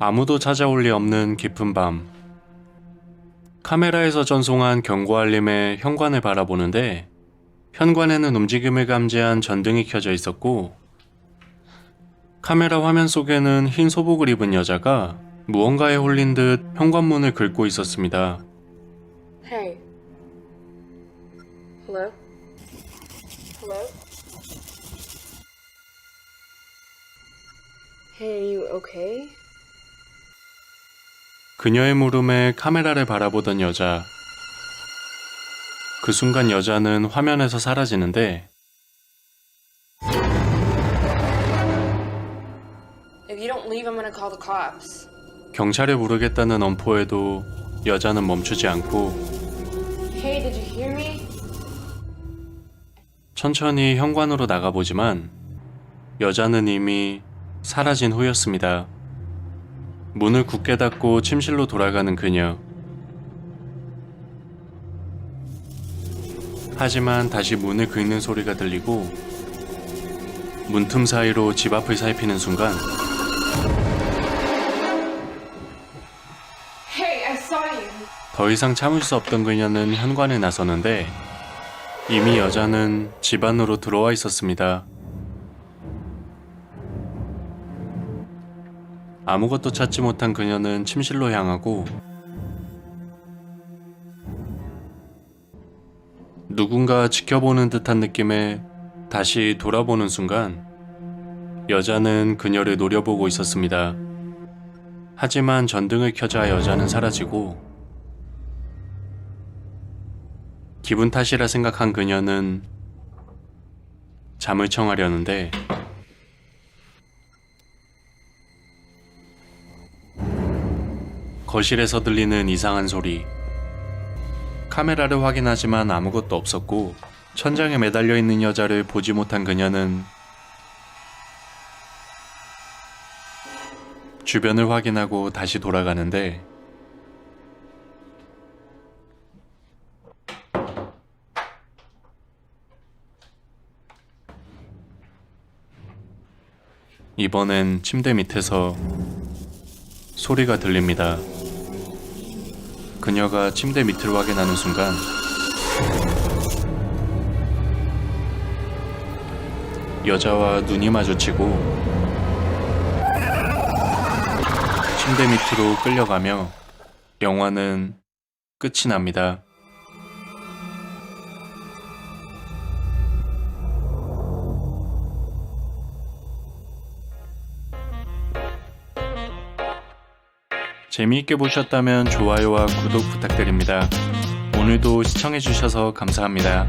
아무도 찾아올 리 없는 깊은 밤. 카메라에서 전송한 경고 알림에 현관을 바라보는데 현관에는 움직임을 감지한 전등이 켜져 있었고 카메라 화면 속에는 흰 소복을 입은 여자가 무언가에 홀린 듯 현관문을 긁고 있었습니다. Hey. Hello? Hello? Hey, you okay? 그녀의 물음에 카메라를 바라보던 여자. 그 순간 여자는 화면에서 사라지는데. 경찰에 부르겠다는 엄포에도 여자는 멈추지 않고? 천천히 현관으로 나가보지만 여자는 이미 사라진 후였습니다. 문을 굳게 닫고 침실로 돌아가는 그녀. 하지만 다시 문을 긁는 소리가 들리고 문틈 사이로 집 앞을 살피는 순간. 더 이상 참을 수 없던 그녀는 현관에 나서는데 이미 여자는 집 안으로 들어와 있었습니다. 아무것도 찾지 못한 그녀는 침실로 향하고 누군가 지켜보는 듯한 느낌에 다시 돌아보는 순간 여자는 그녀를 노려보고 있었습니다. 하지만 전등을 켜자 여자는 사라지고 기분 탓이라 생각한 그녀는 잠을 청하려는데 거실에서 들리는 이상한 소리 카메라를 확인하지만 아무것도 없었고 천장에 매달려 있는 여자를 보지 못한 그녀는 주변을 확인하고 다시 돌아가는데 이번엔 침대 밑에서 소리가 들립니다. 그녀가 침대 밑을 확인하는 순간 여자와 눈이 마주치고 침대 밑으로 끌려가며 영화는 끝이 납니다. 재미있게 보셨다면 좋아요와 구독 부탁드립니다. 오늘도 시청해주셔서 감사합니다.